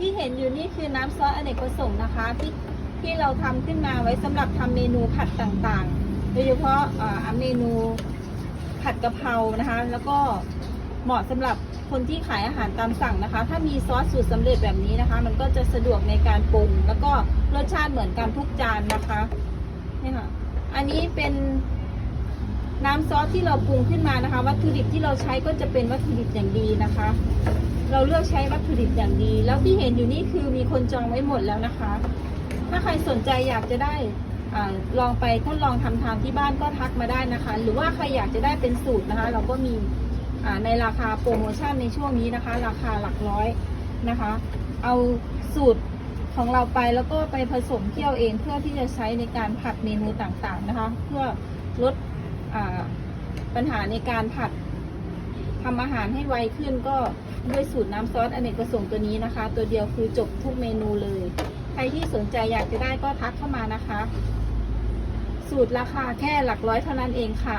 ที่เห็นอยู่นี่คือน้ำซอสอเนกประสงค์นะคะที่ที่เราทำขึ้นมาไว้สำหรับทำเมนูผัดต่างๆ โดยเฉพาะอ่าเมนูผัดกะเพรานะคะ แล้วก็เหมาะสำหรับคนที่ขายอาหารตามสั่งนะคะ ถ้ามีซอสสูตรสำเร็จแบบนี้นะคะ มันก็จะสะดวกในการปรุง แล้วก็รสชาติเหมือนกันทุกจานนะคะนี่ค่ะอันนี้เป็น น้ำซอสที่เราปรุงขึ้นมานะคะ วัตถุดิบที่เราใช้ก็จะเป็นวัตถุดิบอย่างดีนะคะ เราเลือกใช้วัตถุดิบอย่างดี แล้วที่เห็นอยู่นี่คือมีคนจองไว้หมดแล้วนะคะ ถ้าใครสนใจอยากจะได้อลองไปทดลองทำทานที่บ้านก็ทักมาได้นะคะ หรือว่าใครอยากจะได้เป็นสูตรนะคะ เราก็มีในราคาโปรโมชั่นในช่วงนี้นะคะ ราคาหลักร้อยนะคะ เอาสูตรของเราไปแล้วก็ไปผสมเคี่ยวเองเพื่อที่จะใช้ในการผัดเมนูต่างๆนะคะ เพื่อลด ปัญหาในการผัดทำอาหารให้ไวขึ้นก็ด้วยสูตรน้ำซอสอเนกประสงค์ตัวนี้นะคะ ตัวเดียวคือจบทุกเมนูเลย ใครที่สนใจอยากจะได้ก็ทักเข้ามานะคะ สูตรราคาแค่หลักร้อยเท่านั้นเองค่ะ